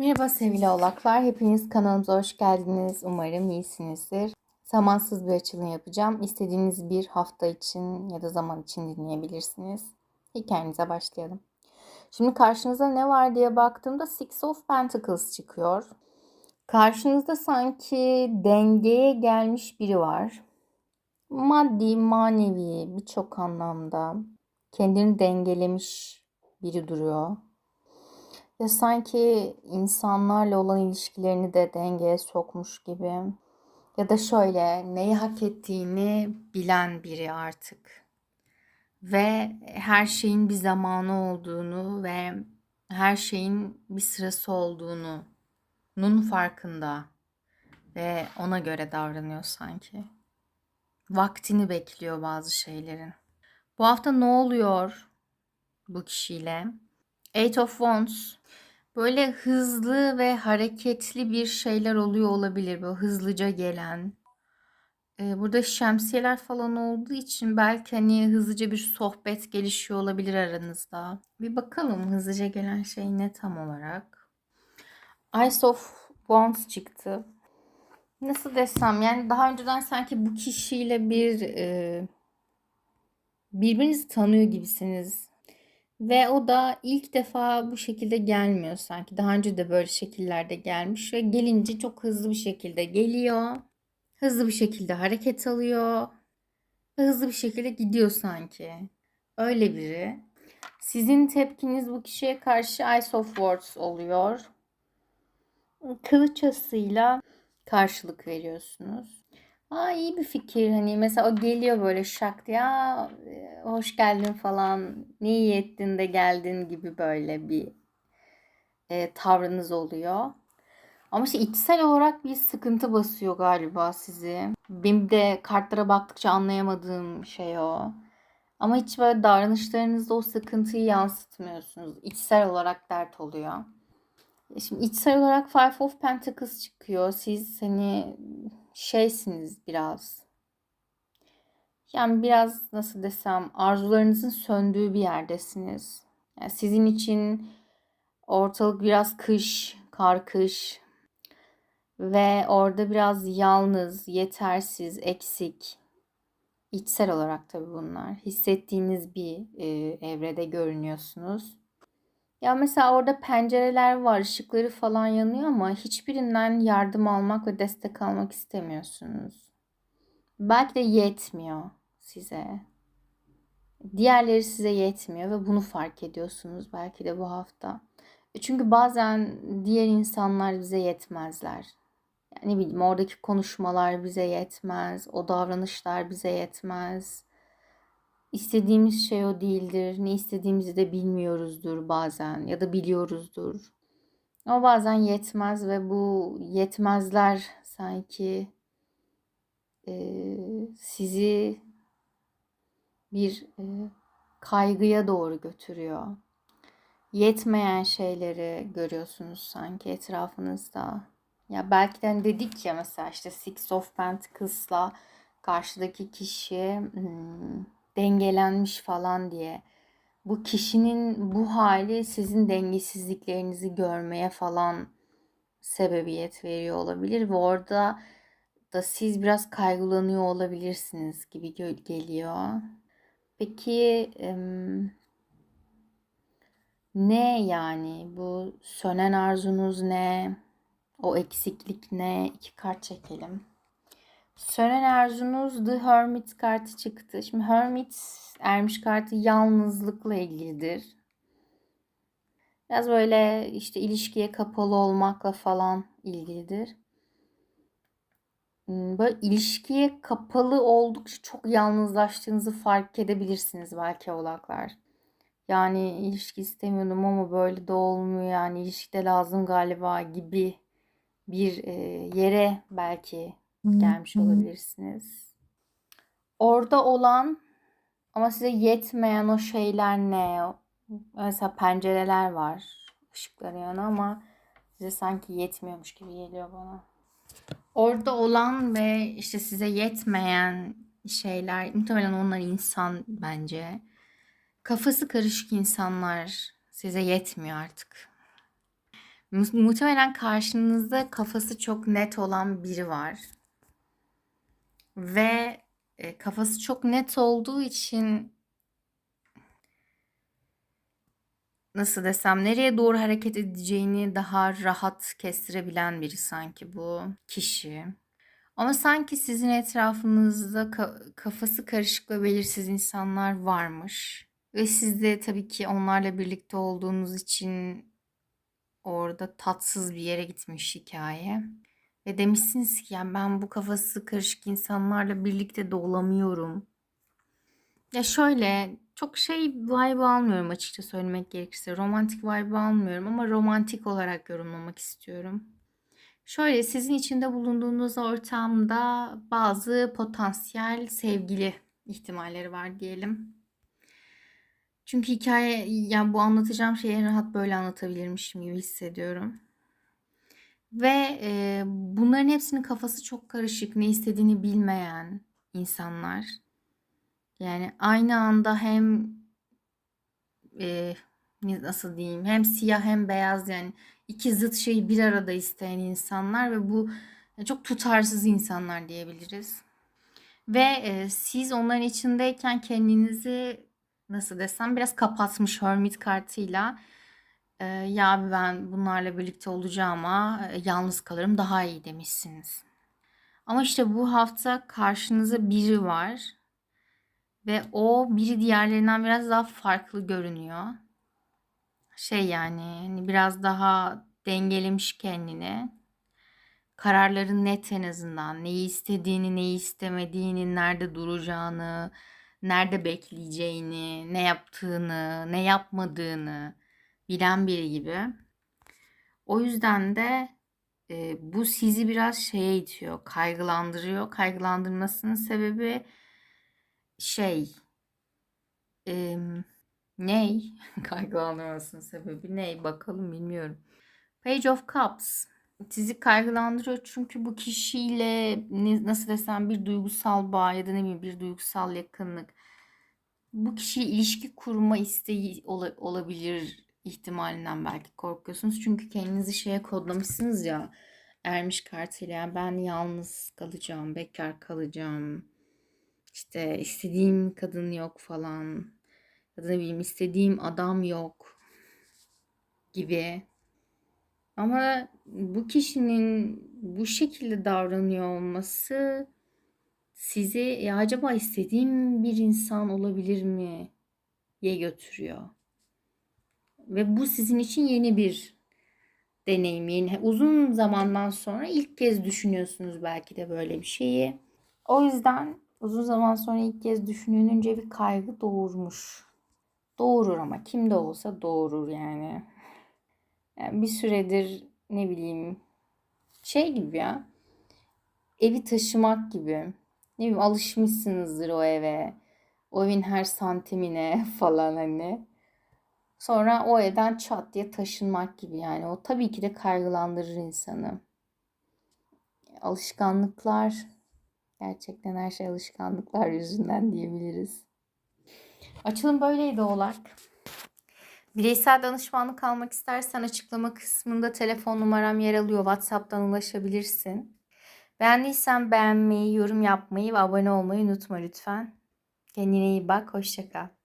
Merhaba sevgili oğlaklar. Hepiniz kanalımıza hoş geldiniz. Umarım iyisinizdir. Zamansız bir açılım yapacağım. İstediğiniz bir hafta için ya da zaman için dinleyebilirsiniz. Hikayemize başlayalım. Şimdi karşınızda ne var diye baktığımda Six of Pentacles çıkıyor. Karşınızda sanki dengeye gelmiş biri var. Maddi, manevi birçok anlamda kendini dengelemiş biri duruyor. Ya sanki insanlarla olan ilişkilerini de dengeye sokmuş gibi. Ya da şöyle neyi hak ettiğini bilen biri artık. Ve her şeyin bir zamanı olduğunu ve her şeyin bir sırası olduğunu nun farkında ve ona göre davranıyor sanki. Vaktini bekliyor bazı şeylerin. Bu hafta ne oluyor bu kişiyle? Eight of Wands böyle hızlı ve hareketli bir şeyler oluyor olabilir. Böyle hızlıca gelen. Ee, burada şemsiyeler falan olduğu için belki hani hızlıca bir sohbet gelişiyor olabilir aranızda. Bir bakalım hızlıca gelen şey ne tam olarak. Ice of Wands çıktı. Nasıl desem yani daha önceden sanki bu kişiyle bir e, birbirinizi tanıyor gibisiniz. Ve o da ilk defa bu şekilde gelmiyor sanki. Daha önce de böyle şekillerde gelmiş ve gelince çok hızlı bir şekilde geliyor. Hızlı bir şekilde hareket alıyor. Ve hızlı bir şekilde gidiyor sanki. Öyle biri. Sizin tepkiniz bu kişiye karşı Ice of Words oluyor. Kılıç asıyla karşılık veriyorsunuz. Aa iyi bir fikir. Hani mesela o geliyor böyle şak diye "Aa, e, hoş geldin falan ne iyi ettin de geldin gibi böyle bir e, tavrınız oluyor. Ama işte içsel olarak bir sıkıntı basıyor galiba sizi. Benim de kartlara baktıkça anlayamadığım şey o. Ama hiç böyle davranışlarınızda o sıkıntıyı yansıtmıyorsunuz. İçsel olarak dert oluyor. Şimdi içsel olarak Five of Pentacles çıkıyor. Siz hani şeysiniz biraz. Yani biraz nasıl desem arzularınızın söndüğü bir yerdesiniz. Yani sizin için ortalık biraz kış, kar kış ve orada biraz yalnız, yetersiz, eksik. İçsel olarak tabii bunlar. Hissettiğiniz bir e, evrede görünüyorsunuz. Ya mesela orada pencereler var, ışıkları falan yanıyor ama hiçbirinden yardım almak ve destek almak istemiyorsunuz. Belki de yetmiyor size. Diğerleri size yetmiyor ve bunu fark ediyorsunuz belki de bu hafta. E Çünkü bazen diğer insanlar bize yetmezler. Yani ne bileyim oradaki konuşmalar bize yetmez, o davranışlar bize yetmez. İstediğimiz şey o değildir. Ne istediğimizi de bilmiyoruzdur bazen ya da biliyoruzdur. Ama bazen yetmez ve bu yetmezler sanki e, sizi bir e, kaygıya doğru götürüyor. Yetmeyen şeyleri görüyorsunuz sanki etrafınızda. Ya belki de hani dedik ya mesela işte Six of Pentacles'la karşıdaki kişi hmm, dengelenmiş falan diye. Bu kişinin bu hali sizin dengesizliklerinizi görmeye falan sebebiyet veriyor olabilir ve orada da siz biraz kaygılanıyor olabilirsiniz gibi geliyor. Peki ne yani bu sönen arzunuz ne? O eksiklik ne? İki kart çekelim. Sönen arzunuz The Hermit kartı çıktı. Şimdi Hermit ermiş kartı yalnızlıkla ilgilidir. Biraz böyle işte ilişkiye kapalı olmakla falan ilgilidir. Hmm, böyle ilişkiye kapalı oldukça çok yalnızlaştığınızı fark edebilirsiniz belki oğlaklar. Yani ilişki istemiyordum ama böyle de olmuyor yani ilişkide lazım galiba gibi bir yere belki gelmiş olabilirsiniz. Orada olan ama size yetmeyen o şeyler ne? Mesela pencereler var. ışıkları yanı ama size sanki yetmiyormuş gibi geliyor bana. Orada olan ve işte size yetmeyen şeyler muhtemelen onlar insan bence. Kafası karışık insanlar size yetmiyor artık. Mu- Muhtemelen karşınızda kafası çok net olan biri var. Ve e, kafası çok net olduğu için nasıl desem nereye doğru hareket edeceğini daha rahat kestirebilen biri sanki bu kişi. Ama sanki sizin etrafınızda ka- kafası karışık ve belirsiz insanlar varmış. Ve siz de tabii ki onlarla birlikte olduğunuz için orada tatsız bir yere gitmiş hikaye. Ve demişsiniz ki yani ben bu kafası karışık insanlarla birlikte de olamıyorum. Ya şöyle çok şey vibe almıyorum açıkça söylemek gerekirse. Romantik vibe almıyorum ama romantik olarak yorumlamak istiyorum. Şöyle sizin içinde bulunduğunuz ortamda bazı potansiyel sevgili ihtimalleri var diyelim. Çünkü hikaye yani bu anlatacağım şeyi rahat böyle anlatabilirmişim gibi hissediyorum. Ve e, bunların hepsinin kafası çok karışık, ne istediğini bilmeyen insanlar. Yani aynı anda hem e, nasıl diyeyim hem siyah hem beyaz yani iki zıt şeyi bir arada isteyen insanlar ve bu çok tutarsız insanlar diyebiliriz. Ve e, siz onların içindeyken kendinizi nasıl desem biraz kapatmış hermit kartıyla e, ya ben bunlarla birlikte olacağıma e, yalnız kalırım daha iyi demişsiniz. Ama işte bu hafta karşınıza biri var ve o biri diğerlerinden biraz daha farklı görünüyor. Şey yani hani biraz daha dengelemiş kendini. Kararların net en azından. Neyi istediğini, neyi istemediğini, nerede duracağını, nerede bekleyeceğini, ne yaptığını, ne yapmadığını bilen biri gibi. O yüzden de e, bu sizi biraz şeye itiyor, kaygılandırıyor. Kaygılandırmasının sebebi şey e, ney? Kaygılandırmasının sebebi ney? Bakalım bilmiyorum. Page of Cups sizi kaygılandırıyor çünkü bu kişiyle ne- nasıl desem bir duygusal bağ ya da ne bileyim bir duygusal yakınlık bu kişiyle ilişki kurma isteği ola- olabilir ihtimalinden belki korkuyorsunuz. Çünkü kendinizi şeye kodlamışsınız ya ermiş kartıyla yani ben yalnız kalacağım, bekar kalacağım. İşte istediğim kadın yok falan. Ya da ne bileyim istediğim adam yok gibi. Ama bu kişinin bu şekilde davranıyor olması sizi ya acaba istediğim bir insan olabilir mi diye götürüyor. Ve bu sizin için yeni bir deneyim. Yeni, uzun zamandan sonra ilk kez düşünüyorsunuz belki de böyle bir şeyi. O yüzden uzun zaman sonra ilk kez düşünülünce bir kaygı doğurmuş. Doğurur ama kim de olsa doğurur yani. Yani bir süredir ne bileyim şey gibi ya. Evi taşımak gibi. Ne bileyim alışmışsınızdır o eve. O evin her santimine falan hani. Sonra o evden çat diye taşınmak gibi yani. O tabii ki de kaygılandırır insanı. Alışkanlıklar gerçekten her şey alışkanlıklar yüzünden diyebiliriz. Açılım böyleydi Oğlak. Bireysel danışmanlık almak istersen açıklama kısmında telefon numaram yer alıyor. WhatsApp'tan ulaşabilirsin. Beğendiysen beğenmeyi, yorum yapmayı ve abone olmayı unutma lütfen. Kendine iyi bak. Hoşçakal.